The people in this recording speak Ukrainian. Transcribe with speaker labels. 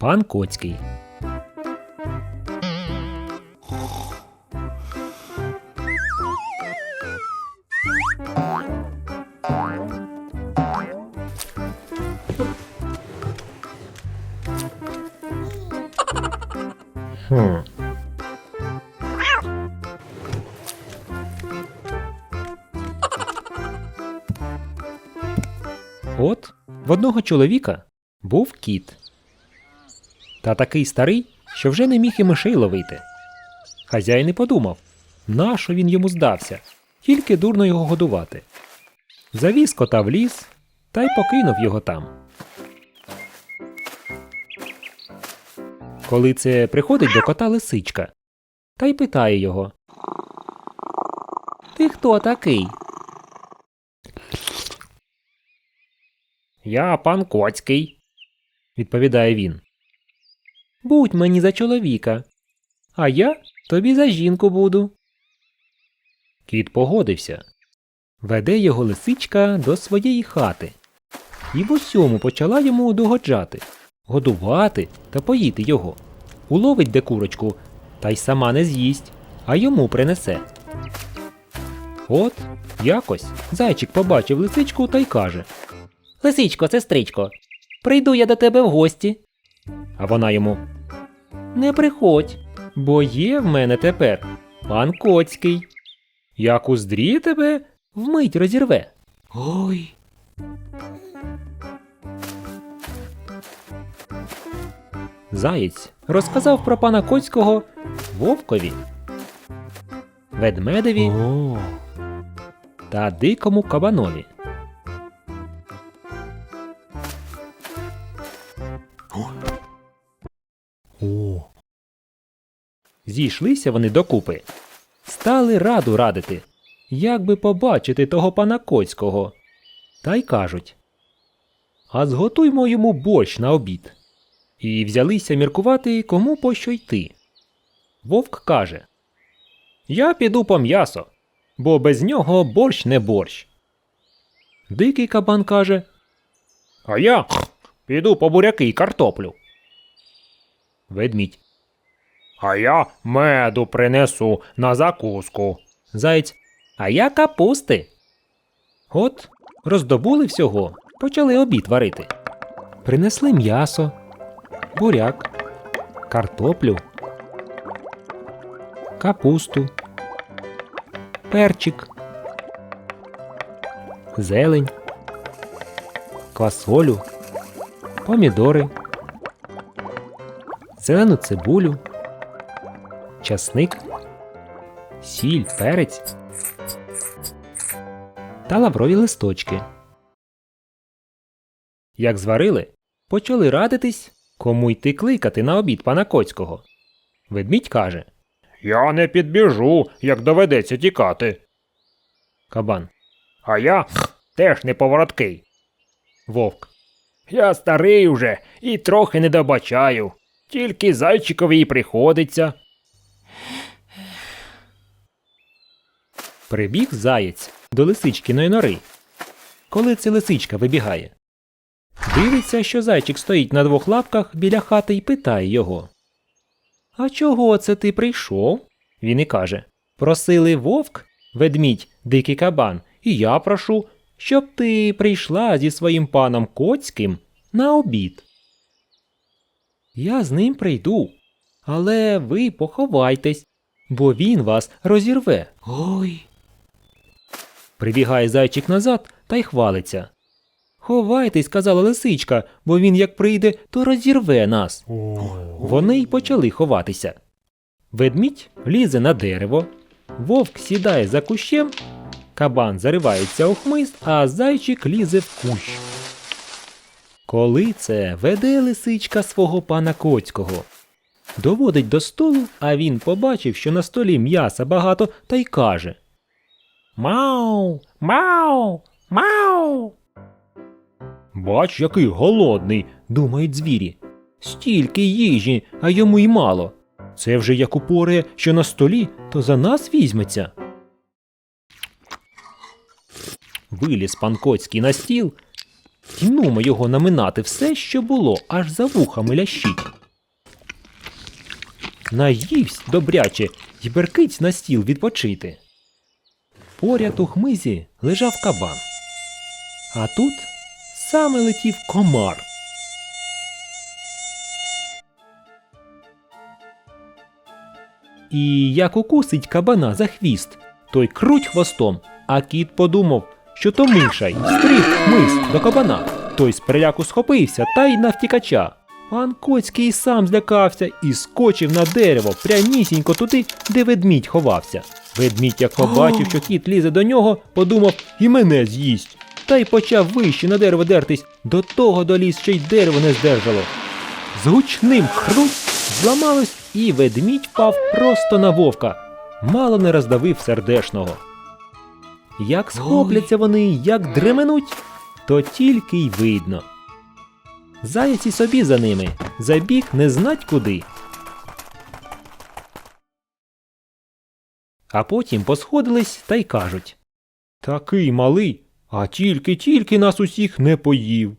Speaker 1: Пан Коцький. От в одного чоловіка був кіт. Та такий старий, що вже не міг і мишей ловити. Хазяїн і подумав, нащо він йому здався, тільки дурно його годувати. Завіз кота в ліс та й покинув його там. Коли це приходить до кота лисичка та й питає його. Ти хто такий? Я пан Коцький, відповідає він. Будь мені за чоловіка, а я тобі за жінку буду. Кіт погодився. Веде його лисичка до своєї хати. І в усьому почала йому догоджати, годувати та поїти його. Уловить де курочку, та й сама не з'їсть, а йому принесе. От якось зайчик побачив лисичку та й каже Лисичко, сестричко, прийду я до тебе в гості. А вона йому Не приходь, бо є в мене тепер пан Коцький. Як уздріє тебе, вмить розірве. Ой. Заєць розказав про пана Коцького вовкові, ведмедеві та дикому кабанові. О. Зійшлися вони докупи. Стали раду радити, як би побачити того пана Коцького. Та й кажуть. А зготуймо йому борщ на обід. І взялися міркувати, кому по що йти. Вовк каже Я піду по м'ясо, бо без нього борщ не борщ. Дикий кабан каже А я піду по буряки й картоплю. Ведмідь. А я меду принесу на закуску. Заєць. А я капусти. От роздобули всього, почали обід варити. Принесли м'ясо, буряк, картоплю, капусту, перчик, зелень, квасолю, помідори зелену цибулю, часник, сіль, перець та лаврові листочки. Як зварили, почали радитись, кому йти кликати на обід пана Коцького. Ведмідь каже Я не підбіжу, як доведеться тікати. Кабан. А я теж не повороткий. Вовк. Я старий уже і трохи не добачаю. Тільки зайчикові й приходиться. Прибіг заєць до лисичкиної нори. Коли це лисичка вибігає. Дивиться, що зайчик стоїть на двох лапках біля хати і питає його. А чого це ти прийшов? Він і каже Просили вовк, ведмідь, дикий кабан, і я прошу, щоб ти прийшла зі своїм паном Коцьким на обід. Я з ним прийду, але ви поховайтесь, бо він вас розірве. Ой. Прибігає зайчик назад та й хвалиться. Ховайтесь, сказала лисичка, бо він як прийде, то розірве нас. Вони й почали ховатися. Ведмідь лізе на дерево, вовк сідає за кущем, кабан заривається у хмист, а зайчик лізе в кущ. Коли це веде лисичка свого пана Коцького. Доводить до столу, а він побачив, що на столі м'яса багато, та й каже Мау, мау, мау. Бач, який голодний, думають звірі. Стільки їжі, а йому й мало. Це вже як упоре, що на столі, то за нас візьметься. Виліз пан Коцький на стіл, нумо його наминати все, що було, аж за вухами лящить. Наївсь добряче й беркить на стіл відпочити. Поряд у хмизі лежав кабан. А тут саме летів комар. І як укусить кабана за хвіст, той круть хвостом, а кіт подумав, що то мишай, стриг хмиз до кабана. Той з переляку схопився та й навтікача. Пан Коцький сам злякався і скочив на дерево прямісінько туди, де ведмідь ховався. Ведмідь, як побачив, що кіт лізе до нього, подумав і мене з'їсть. Та й почав вище на дерево дертись, до того доліз, що й дерево не здержало. З гучним хрусь зламалось, і ведмідь впав просто на вовка, мало не роздавив сердешного. Як схопляться вони, як дременуть, то тільки й видно. Заяць і собі за ними забіг не знать куди. а потім посходились та й кажуть Такий малий, а тільки тільки нас усіх не поїв.